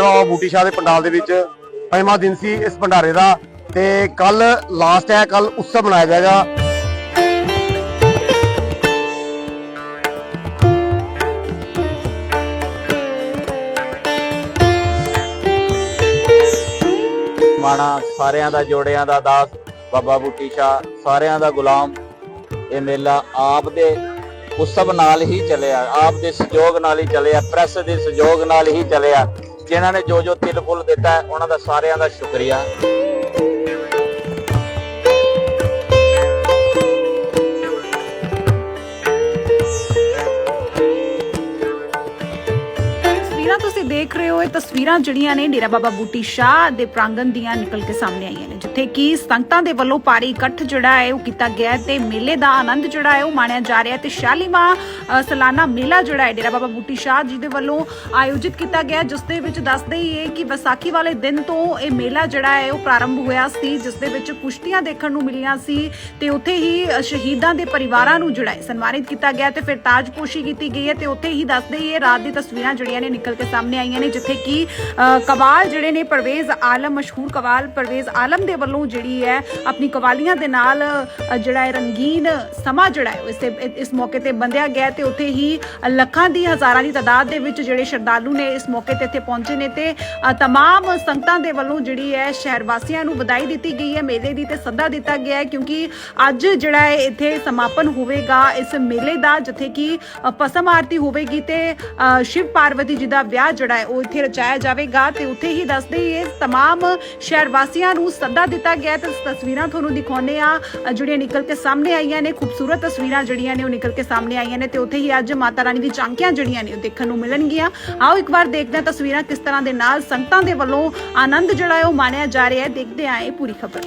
ਬਾਬਾ ਬੂਟੀ ਸ਼ਾਹ ਦੇ ਪੰਡਾਲ ਦੇ ਵਿੱਚ ਪੰਜਵਾਂ ਦਿਨ ਸੀ ਇਸ ਭੰਡਾਰੇ ਦਾ ਤੇ ਕੱਲ ਲਾਸਟ ਹੈ, ਕੱਲ ਉਤਸਵ ਮਨਾਇਆ ਜਾਏਗਾ। ਮਾਣਾ ਸਾਰਿਆਂ ਦਾ, ਜੋੜਿਆਂ ਦਾ ਦਾਸ ਬਾਬਾ ਬੂਟੀ ਸ਼ਾਹ, ਸਾਰਿਆਂ ਦਾ ਗੁਲਾਮ। ਇਹ ਮੇਲਾ ਆਪ ਦੇ ਉਤਸਵ ਨਾਲ ਹੀ ਚੱਲਿਆ, ਆਪ ਦੇ ਸਹਿਯੋਗ ਨਾਲ ਹੀ ਚੱਲਿਆ, ਪ੍ਰੈਸ ਦੇ ਸਹਿਯੋਗ ਨਾਲ ਹੀ ਚੱਲਿਆ। ਜਿਨ੍ਹਾਂ ਨੇ ਜੋ ਜੋ ਤਿਲ ਫੁੱਲ ਦਿੱਤਾ ਉਹਨਾਂ ਦਾ ਸਾਰਿਆਂ ਦਾ ਸ਼ੁਕਰੀਆ। ਦੇਖ ਰਹੇ ਹੋ ਇਹ ਤਸਵੀਰਾਂ ਜਿਹੜੀਆਂ ਨੇ ਡੇਰਾ ਬਾਬਾ ਬੂਟੀ ਸ਼ਾਹ ਦੇ ਪ੍ਰਾਂਗਣ ਦੀਆਂ ਨਿਕਲ ਕੇ ਸਾਹਮਣੇ ਆਈਆਂ ਨੇ ਜਿੱਥੇ ਕਿ ਸੰਗਤਾਂ ਦੇ ਵੱਲੋਂ ਭਾਰੀ ਇਕੱਠ ਜਿਹੜਾ ਹੈ ਉਹ ਕੀਤਾ ਗਿਆ ਤੇ ਮੇਲੇ ਦਾ ਆਨੰਦ ਜਿਹੜਾ ਹੈ ਉਹ ਮਾਣਿਆ ਜਾ ਰਿਹਾ ਤੇ ਸ਼ਾਲੀਮਾ ਅ, ਸਾਲਾਨਾ ਮੇਲਾ ਜਿਹੜਾ ਹੈ ਡੇਰਾ ਬਾਬਾ ਬੂਟੀ ਸ਼ਾਹ ਜੀ ਦੇ ਵੱਲੋਂ ਆਯੋਜਿਤ ਕੀਤਾ ਗਿਆ ਹੈ, ਜਿਸ ਦੇ ਵਿੱਚ ਦੱਸਦੇ ਹੀ ਹੈ ਕਿ ਵਿਸਾਖੀ ਵਾਲੇ ਦਿਨ ਤੋਂ ਇਹ ਮੇਲਾ ਜਿਹੜਾ ਹੈ ਉਹ ਪ੍ਰਾਰੰਭ ਹੋਇਆ ਸੀ ਜਿਸ ਦੇ ਵਿੱਚ ਕੁਸ਼ਤੀਆਂ ਦੇਖਣ ਨੂੰ ਮਿਲੀਆਂ ਸੀ ਤੇ ਉੱਥੇ ਹੀ ਸ਼ਹੀਦਾਂ ਦੇ ਪਰਿਵਾਰਾਂ ਨੂੰ ਜਿਹੜਾ ਹੈ ਸਨਮਾਨਿਤ ਕੀਤਾ ਗਿਆ ਤੇ ਫਿਰ ਤਾਜਪੋਸ਼ੀ ਕੀਤੀ ਗਈ ਹੈ ਤੇ ਉੱਥੇ ਹੀ ਦੱਸਦੇ ਹੀ ਇਹ ਰਾਤ ਦੀ ਤਸਵੀਰਾਂ ਜਿਹੜੀਆਂ ਨੇ ਨਿਕਲ ਕੇ ਸਾਹਮਣੇ ਆਈਆਂ ਨੇ ਜਿੱਥੇ ਕਿ ਕਵਾਲ ਜਿਹੜੇ ਨੇ ਪਰਵੇਜ਼ ਆਲਮ ਮਸ਼ਹੂਰ ਕਵਾਲ ਪਰਵੇਜ਼ ਆਲਮ ਦੇ ਵੱਲੋਂ ਜਿਹੜੀ ਹੈ ਆਪਣੀ ਕਵਾਲੀਆਂ ਦੇ ਨਾਲ ਜਿਹੜਾ ਹੈ ਰੰਗੀਨ ਸਮਾਂ ਜਿਹੜਾ ਹੈ ਉਹ ਇਸ ਇਸ ਮੌਕੇ ਤੇ ਬੰਦਿਆ ਗਿਆ ਤੇ ਉੱਥੇ ਹੀ ਲੱਖਾਂ ਦੀ ਹਜ਼ਾਰਾਂ ਦੀ ਤਾਦਾਦ ਦੇ ਵਿੱਚ ਜਿਹੜੇ ਸ਼ਰਧਾਲੂ ਨੇ ਇਸ ਮੌਕੇ ਤੇ ਇੱਥੇ ਪਹੁੰਚੇ ਨੇ ਤੇ ਅ, ਤਮਾਮ ਸੰਗਤਾਂ ਦੇ ਵੱਲੋਂ ਜਿਹੜੀ ਹੈ ਸ਼ਹਿਰ ਵਾਸੀਆਂ ਨੂੰ ਵਧਾਈ ਦਿੱਤੀ ਗਈ ਹੈ ਮੇਲੇ ਦੀ ਤੇ ਸੱਦਾ ਦਿੱਤਾ ਗਿਆ ਹੈ ਕਿਉਂਕਿ ਅੱਜ ਜਿਹੜਾ ਹੈ ਇੱਥੇ ਸਮਾਪਨ ਹੋਵੇਗਾ ਇਸ ਮੇਲੇ ਦਾ ਜਿੱਥੇ ਕਿ ਪਸਮ ਆਰਤੀ ਹੋਵੇਗੀ ਤੇ ਸ਼ਿਵ ਪਾਰਵਤੀ ਜੀ ਦਾ ਵਿਆਹ ਜਿਹੜਾ ਹੈ ਉਹ ਇੱਥੇ ਰਚਾਇਆ ਜਾਵੇਗਾ ਤੇ ਉੱਥੇ ਹੀ ਦੱਸਦੇ ਹੀ ਇਹ ਤਮਾਮ ਸ਼ਹਿਰ ਵਾਸੀਆਂ ਨੂੰ ਸੱਦਾ ਦਿੱਤਾ ਗਿਆ ਤੇ ਤਸਵੀਰਾਂ ਤੁਹਾਨੂੰ ਦਿਖਾਉਂਦੇ ਆ ਜਿਹੜੀਆਂ ਨਿਕਲ ਕੇ ਸਾਹਮਣੇ ਆਈਆਂ ਨੇ, ਖੂਬਸੂਰਤ ਤਸਵੀਰਾਂ ਜਿਹੜੀਆਂ ਨੇ ਉਹ ਨਿਕਲ ਕੇ ਸਾਹਮਣੇ ਆਈਆਂ ਨੇ ਤੇ ਉੱਥੇ ਹੀ ਅੱਜ ਮਾਤਾ ਰਾਣੀ ਦੀ ਝਾਂਕੀਆਂ ਜਿਹੜੀਆਂ ਨੇ ਉਹ ਦੇਖਣ ਨੂੰ ਮਿਲਣਗੀਆਂ। ਆਓ ਇੱਕ ਵਾਰ ਦੇਖਦੇ ਹਾਂ ਤਸਵੀਰਾਂ ਕਿਸ ਤਰ੍ਹਾਂ ਦੇ ਨਾਲ ਸੰਗਤਾਂ ਦੇ ਵੱਲੋਂ ਆਨੰਦ ਜਿਹੜਾ ਹੈ ਉਹ ਮਾਣਿਆ ਜਾ ਰਿਹਾ ਹੈ। ਦੇਖਦੇ ਆਏ ਪੂਰੀ ਖਬਰ।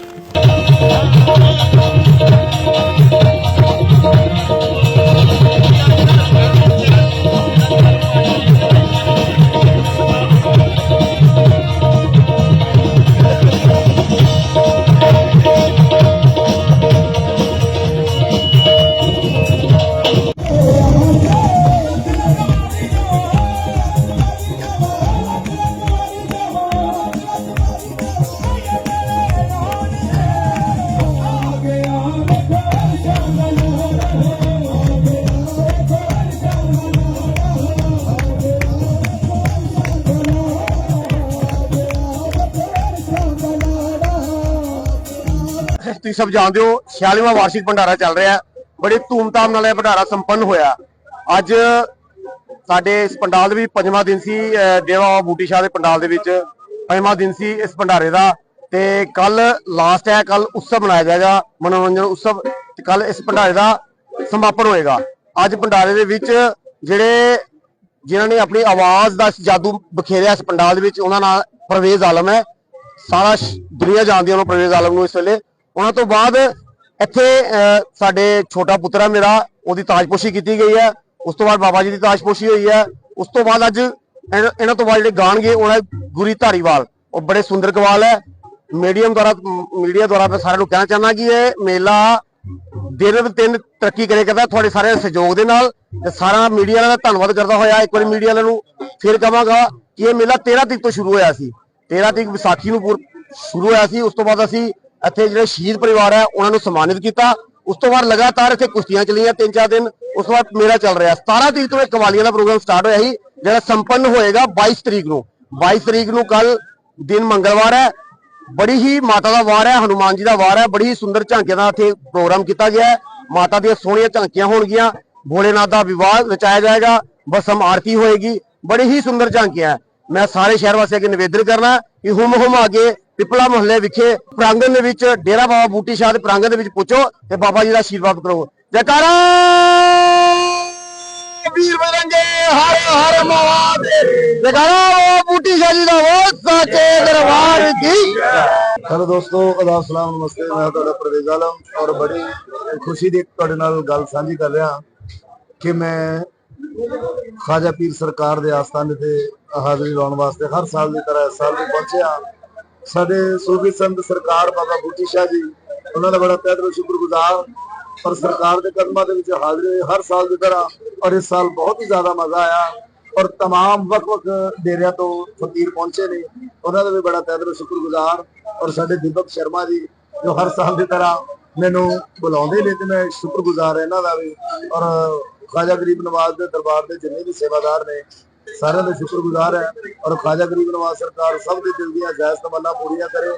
ਤੁਸੀਂ ਸਭ ਜਾਣਦੇ ਹੋ 46ਵਾਂ ਵਾਰਸ਼ਿਕ ਭੰਡਾਰਾ ਚੱਲ ਰਿਹਾ ਹੈ। ਬੜੀ ਧੂਮਧਾਮ ਨਾਲ ਇਹ ਭੰਡਾਰਾ ਸੰਪੰਨ ਹੋਇਆ। ਅੱਜ ਸਾਡੇ ਇਸ ਪੰਡਾਲ ਦੇ ਵੀ ਪੰਜਵਾਂ ਦਿਨ ਸੀ, ਅਹ ਬਾਬਾ ਬੂਟੀ ਸ਼ਾਹ ਦੇ ਪੰਡਾਲ ਦੇ ਵਿੱਚ ਪੰਜਵਾਂ ਦਿਨ ਸੀ ਇਸ ਭੰਡਾਰੇ ਦਾ। ਤੇ ਕੱਲ ਲਾਸਟ ਹੈ ਕੱਲ ਉਤਸਵ ਮਨਾਇਆ ਜਾਏਗਾ, ਮਨੋਰੰਜਨ ਉਤਸਵ। ਤੇ ਕੱਲ ਇਸ ਭੰਡਾਰੇ ਦਾ ਸਮਾਪਨ ਹੋਏਗਾ। ਅੱਜ ਭੰਡਾਰੇ ਦੇ ਵਿੱਚ ਜਿਹੜੇ, ਜਿਨ੍ਹਾਂ ਨੇ ਆਪਣੀ ਆਵਾਜ਼ ਦਾ ਜਾਦੂ ਬਖੇਰਿਆ ਇਸ ਪੰਡਾਲ ਦੇ ਵਿੱਚ, ਉਹਨਾਂ ਨਾਲ ਪਰਵੇਜ਼ ਆਲਮ ਹੈ। ਸਾਰਾ ਸ਼- ਦੁਨੀਆ ਜਾਣਦੀ ਹੈ ਉਹਨੂੰ ਪਰਵੇਜ਼ ਆਲਮ ਨੂੰ ਇਸ ਵੇਲੇ। ਉਹਨਾਂ ਤੋਂ ਬਾਅਦ ਇੱਥੇ ਅਹ, ਸਾਡੇ ਛੋਟਾ ਪੁੱਤਰ ਹੈ ਮੇਰਾ ਉਹਦੀ ਤਾਜਪੋਸ਼ੀ ਕੀਤੀ ਗਈ ਹੈ। ਉਸ ਤੋਂ ਬਾਅਦ ਬਾਬਾ ਜੀ ਦੀ ਤਾਜਪੋਸ਼ੀ ਹੋਈ ਹੈ। ਉਸ ਤੋਂ ਬਾਅਦ ਅੱਜ ਇਹਨਾਂ ਇਹਨਾਂ ਤੋਂ ਬਾਅਦ ਜਿਹੜੇ ਗਾਣ ਗਏ ਉਹਨਾਂ ਗੁਰੀ ਧਾਰੀਵਾਲ। ਉਹ ਬੜੇ ਸੁੰਦਰ ਕਵਾਲ ਹੈ। ਮੀਡੀਅਮ ਦੁਆਰਾ ਮੀਡੀਆ ਦੁਆਰਾ ਮੈਂ ਸਾਰਿਆਂ ਨੂੰ ਕਹਿਣਾ ਚਾਹੁੰਦਾ ਕਿ ਇਹ ਮੇਲਾ ਦਿਨ ਬ ਦਿਨ ਤਰੱਕੀ ਕਰੇ ਕਰਦਾ ਤੁਹਾਡੇ ਸਾਰੇ ਸਹਿਯੋਗ ਦੇ ਨਾਲ। ਤੇ ਸਾਰਾ ਮੀਡੀਆ ਵਾਲਿਆਂ ਦਾ ਧੰਨਵਾਦ ਕਰਦਾ ਹੋਇਆ। ਇੱਕ ਵਾਰੀ ਮੀਡੀਆ ਵਾਲਿਆਂ ਨੂੰ ਫਿਰ ਕਹਾਂਗਾ ਕਿ ਇਹ ਮੇਲਾ 13 ਤਰੀਕ ਤੋਂ ਸ਼ੁਰੂ ਹੋਇਆ ਸੀ। 13 ਤਰੀਕ ਵਿਸਾਖੀ ਨੂੰ ਪੂਰ- ਸ਼ੁਰੂ ਹੋਇਆ ਸੀ। ਉਸ ਤੋਂ ਬਾਅਦ ਅਸੀਂ ਇੱਥੇ ਜਿਹੜੇ ਸ਼ਹੀਦ ਪਰਿਵਾਰ ਹੈ, ਉਹਨਾਂ ਨੂੰ ਸਨਮਾਨਿਤ ਕੀਤਾ। ਉਸ ਤੋਂ ਬਾਅਦ ਲਗਾਤਾਰ ਇੱਥੇ ਕੁਸ਼ਤੀਆਂ ਚੱਲੀਆਂ, ਤਿੰਨ ਚਾਰ ਦਿਨ। ਉਸ ਤੋਂ ਬਾਅਦ ਮੇਲਾ ਚੱਲ ਰਿਹਾ। 17 ਤਰੀਕ ਤੋਂ ਇਹ ਕਵਾਲੀਆਂ ਦਾ ਪ੍ਰੋਗਰਾਮ ਸਟਾਰਟ ਹੋਇਆ ਸੀ, ਜਿਹੜਾ ਸੰਪੰਨ ਹੋਏਗਾ 22 ਤਰੀਕ ਨੂੰ। 22 ਤਰੀਕ ਨੂੰ ਕੱਲ ਦਿਨ ਮੰਗਲਵਾਰ ਹੈ। ਬੜੀ ਹੀ ਮਾਤਾ ਦਾ ਵਾਰ ਹੈ, ਹਨੂਮਾਨ ਜੀ ਦਾ ਵਾਰ ਹੈ। ਬੜੀ ਹੀ ਸੁੰਦਰ ਝਾਂਕੀਆਂ ਦਾ ਇੱਥੇ ਪ੍ਰੋਗਰਾਮ ਕੀਤਾ ਗਿਆ ਹੈ। ਮਾਤਾ ਦੀਆਂ ਸੋਹਣੀਆਂ ਝਾਂਕੀਆਂ ਹੋਣਗੀਆਂ। ਭੋਲੇਨਾਥ ਦਾ ਵਿਵਾਹ ਰਚਾਇਆ ਜਾਏਗਾ। ਬਸਮ ਆਰਤੀ ਹੋਏਗੀ। ਬੜੀ ਹੀ ਸੁੰਦਰ ਝਾਂਕੀਆਂ ਹੈ। ਮੈਂ ਸਾਰੇ ਸ਼ਹਿਰ ਵਾਸੀਆਂ ਅੱਗੇ ਨਿਵੇਦਨ ਕਰਨਾ ਕਿ ਹੁਮ ਹੁਮ ਆ ਕੇ ਪਿਪਲਾ ਮੁਹੱਲੇ ਵਿਖੇ ਪ੍ਰਾਂਗਣ ਦੇ ਵਿੱਚ ਡੇਰਾ ਬਾਬਾ ਬੂਟੀ ਸ਼ਾਹ ਦੇ ਪ੍ਰਾਂਗਣ ਦੇ ਵਿੱਚ ਪੁੱਛੋ ਤੇ ਬਾਬਾ ਜੀ ਦਾ ਆਸ਼ੀਰਵਾਦ ਕਰੋ। ਜੈਕਾਰਾ! ਵੀਰ ਬਜਰੰਗੇ ਹਰ ਹਰ ਮਹਾਦੇਵ। ਜੈਕਾਰਾ ਬੂਟੀ ਸ਼ਾਹ ਜੀ ਦਾ ਬਹੁਤ ਸਾਚੇ ਦਰਬਾਰ ਕੀ ਹੈਲੋ ਦੋਸਤੋ ਅਦਾਬ ਸਲਾਮ, ਨਮਸਤੇ। ਮੈਂ ਤੁਹਾਡਾ ਪ੍ਰਵੇਜ਼ ਆਲਮ ਔਰ ਬੜੀ ਖੁਸ਼ੀ ਦੀ ਤੁਹਾਡੇ ਨਾਲ ਗੱਲ ਸਾਂਝੀ ਕਰ ਰਿਹਾ ਕਿ ਮੈਂ ਖਾਜਾ ਪੀਰ ਸਰਕਾਰ ਦੇ ਆਸਥਾਨੇ ਤੇ ਹਾਜ਼ਰੀ ਲਾਉਣ ਵਾਸਤੇ ਹਰ ਸਾਲ ਦੀ ਤਰ੍ਹਾਂ ਇਸ ਸਾਲ ਵੀ ਪਹੁੰਚਿਆ ਸਾਡੇ ਸੂਫੀ ਸੰਤ ਸਰਕਾਰ ਬਾਬਾ ਬੂਟੀ ਸ਼ਾਹ ਜੀ ਉਹਨਾਂ ਦਾ ਬੜਾ ਤਹਿ ਦਿਲੋਂ ਸ਼ੁਕਰਗੁਜ਼ਾਰ ਪਰ ਸਰਕਾਰ ਦੇ ਕਦਮਾਂ ਦੇ ਵਿੱਚ ਹਾਜ਼ਰੀ ਹੋਈ ਹਰ ਸਾਲ ਦੀ ਤਰ੍ਹਾਂ ਔਰ ਇਸ ਸਾਲ ਬਹੁਤ ਹੀ ਜ਼ਿਆਦਾ ਮਜ਼ਾ ਆਇਆ ਔਰ तमाम ਵੱਖ-ਵੱਖ ਡੇਰਿਆਂ ਤੋਂ ਫਕੀਰ ਪਹੁੰਚੇ ਨੇ ਉਹਨਾਂ ਦਾ ਵੀ ਬੜਾ ਤਹਿ ਦਿਲੋਂ ਸ਼ੁਕਰਗੁਜ਼ਾਰ ਔਰ ਸਾਡੇ ਦੀਪਕ ਸ਼ਰਮਾ ਜੀ ਜੋ ਹਰ ਸਾਲ ਦੀ ਤਰ੍ਹਾਂ ਮੈਨੂੰ ਬੁਲਾਉਂਦੇ ਨੇ ਤੇ ਮੈਂ ਸ਼ੁਕਰਗੁਜ਼ਾਰ ਇਹਨਾਂ ਦਾ ਵੀ ਔਰ ਖਾਜਾ ਗਰੀਬ ਨਵਾਜ਼ ਦੇ ਦਰਬਾਰ ਦੇ ਜਿੰਨੇ ਵੀ ਸੇਵਾਦਾਰ ਨੇ ਸਾਰਿਆਂ ਦਾ ਸ਼ੁਕਰਗੁਜ਼ਾਰ ਹੈ ਔਰ ਖਾਜਾ ਗਰੀਬ ਨਵਾਜ਼ ਸਰਕਾਰ ਸਭ ਦੇ ਦਿਲ ਦੀਆਂ ਜਾਇਜ਼ ਤਮੰਨਾ ਪੂਰੀਆਂ ਕਰੇ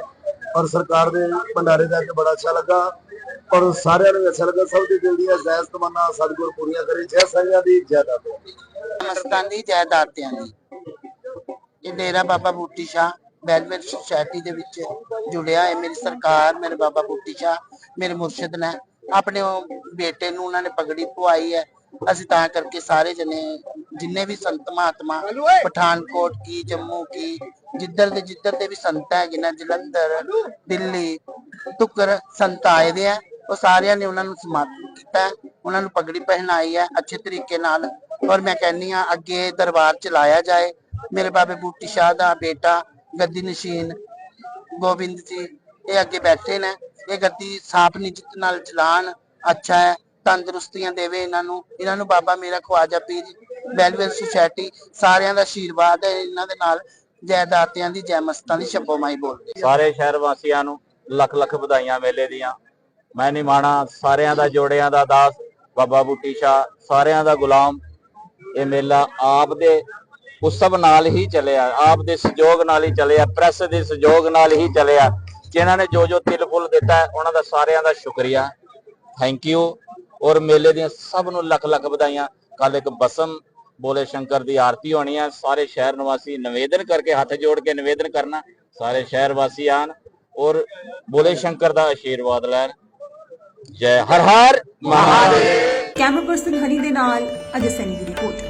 ਔਰ ਸਰਕਾਰ ਦੇ ਭੰਡਾਰੇ ਜਾ ਕੇ ਬੜਾ ਅੱਛਾ ਲੱਗਾ ਔਰ ਸਾਰਿਆਂ ਨੂੰ ਅੱਛਾ ਲੱਗਾ, ਸਭ ਦੇ ਦਿਲ ਦੀਆਂ ਜਾਇਜ਼ ਤਮੰਨਾ ਸਤਿਗੁਰ ਪੂਰੀਆਂ ਕਰੇ, ਜੈ ਸਾਈਆਂ ਦੀ, ਜੈ ਦਾਤਾ। ਮਸਤਾਨ ਦੀ ਜਾਇਦਾਦਿਆਂ ਦੀ। ਇਹ ਡੇਰਾ ਬਾਬਾ ਬੂਟੀ ਸ਼ਾਹ ਵੈਲਫੇਅਰ ਸੁਸਾਇਟੀ ਦੇ ਵਿੱਚ ਜੁੜਿਆ ਹੈ ਮੇਰੀ ਸਰਕਾਰ, ਮੇਰੇ ਬਾਬਾ ਬੂਟੀ ਸ਼ਾਹ, ਮੇਰੇ ਮੁਰਸ਼ਿਦ ਨੇ। ਆਪਣੇ ਬੇਟੇ ਨੂੰ ਉਹਨਾਂ ਨੇ ਪਗੜੀ ਪਵਾਈ ਹੈ। ਅਸੀਂ ਤਾਂ ਕਰਕੇ ਸਾਰੇ ਜਣੇ ਜਿੰਨੇ ਵੀ ਸੰਤ ਮਹਾਤਮਾ ਪਠਾਨਕੋਟ ਕੀ ਜੰਮੂ ਕੀ ਜਿੱਧਰ ਦੇ ਜਿੱਧਰ ਦੇ ਵੀ ਸੰਤ ਹੈਗੇ ਨੇ ਜਲੰਧਰ ਦਿੱਲੀ ਤੁਕਰ ਸੰਤ ਆਏ ਦੇ ਆ ਉਹ ਸਾਰਿਆਂ ਨੇ ਉਹਨਾਂ ਨੂੰ ਸਮਾਪਤ ਕੀਤਾ ਹੈ, ਉਹਨਾਂ ਨੂੰ ਪਗੜੀ ਪਹਿਨਾਈ ਹੈ ਅੱਛੇ ਤਰੀਕੇ ਨਾਲ। ਔਰ ਮੈਂ ਕਹਿੰਨੀ ਆ ਅੱਗੇ ਦਰਬਾਰ ਚਲਾਇਆ ਜਾਏ। ਮੇਰੇ ਬਾਬੇ ਬੂਟੀ ਸ਼ਾਹ ਦਾ ਬੇਟਾ ਗੱਦੀ ਨਸ਼ੀਨ ਗੋਬਿੰਦ ਜੀ ਇਹ ਅੱਗੇ ਬੈਠੇ ਨੇ। ਇਹ ਗੱਦੀ ਸਾਫ਼ ਨਿਜਤ ਨਾਲ ਚਲਾਣ ਅੱਛਾ ਹੈ ਤੰਦਰੁਸਤੀਆਂ ਦੇਵੇ ਇਹਨਾਂ ਨੂੰ। ਇਹਨਾਂ ਨੂੰ ਬਾਬਾ ਮੇਰਾ ਖਵਾਜਾ ਪੀਰ ਵੈਲਫੇਅਰ ਸੁਸਾਇਟੀ ਸਾਰਿਆਂ ਦਾ ਆਸ਼ੀਰਵਾਦ ਹੈ, ਇਹਨਾਂ ਦੇ ਨਾਲ ਜੈ ਦੀ ਜੈ ਮਸਤਾਂ ਦੀ ਸ਼ੱਬੋ ਮਾਈ ਬੋਲਦੇ ਸਾਰੇ ਸ਼ਹਿਰ ਵਾਸੀਆਂ ਨੂੰ ਲੱਖ ਲੱਖ ਵਧਾਈਆਂ ਮੇਲੇ ਦੀਆਂ। ਮੈਂ ਨਿਮਾਣਾ ਸਾਰਿਆਂ ਦਾ, ਜੋੜਿਆਂ ਦਾ ਦਾਸ ਬਾਬਾ ਬੂਟੀ ਸ਼ਾਹ, ਸਾਰਿਆਂ ਦਾ ਗੁਲਾਮ। ਇਹ ਮੇਲਾ ਆਪ ਦੇ ਉਸਬ ਨਾਲ ਹੀ ਚੱਲਿਆ, ਆਪ ਦੇ ਸਹਿਯੋਗ ਨਾਲ ਹੀ ਚੱਲਿਆ, ਪ੍ਰੈਸ ਦੇ ਸਹਿਯੋਗ ਨਾਲ ਹੀ ਚੱਲਿਆ। ਜਿਨ੍ਹਾਂ ਨੇ ਜੋ ਜੋ ਤਿਲ ਫੁੱਲ ਦਿੱਤਾ ਉਹਨਾਂ ਦਾ ਸਾਰਿਆਂ ਦਾ ਸ਼ੁਕਰੀਆ। ਥੈਂਕ ਯੂ ਔਰ ਮੇਲੇ ਦੀਆਂ ਸਭ ਨੂੰ ਲੱਖ ਲੱਖ ਵਧਾਈਆਂ। ਕੱਲ ਇੱਕ ਬਸਮ ਬੋਲੇ ਸ਼ੰਕਰ ਦੀ ਆਰਤੀ ਹੋਣੀ ਹੈ ਸਾਰੇ ਸ਼ਹਿਰ ਨਿਵਾਸੀ ਨਿਵੇਦਨ ਕਰਕੇ ਹੱਥ ਜੋੜ ਕੇ ਨਿਵੇਦਨ ਕਰਨਾ, ਸਾਰੇ ਸ਼ਹਿਰ ਵਾਸੀ ਆਣ ਔਰ ਬੋਲੇ ਸ਼ੰਕਰ ਦਾ ਆਸ਼ੀਰਵਾਦ ਲੈਣ। ਜੈ ਹਰ ਹਰ ਮਹਾਦੇਵ। ਕੈਮਰਾ ਪਰਸਨ ਹਨੀ ਦੇ ਨਾਲ ਅਜੇ ਸੈਨੀ ਦੀ ਰਿਪੋਰਟ।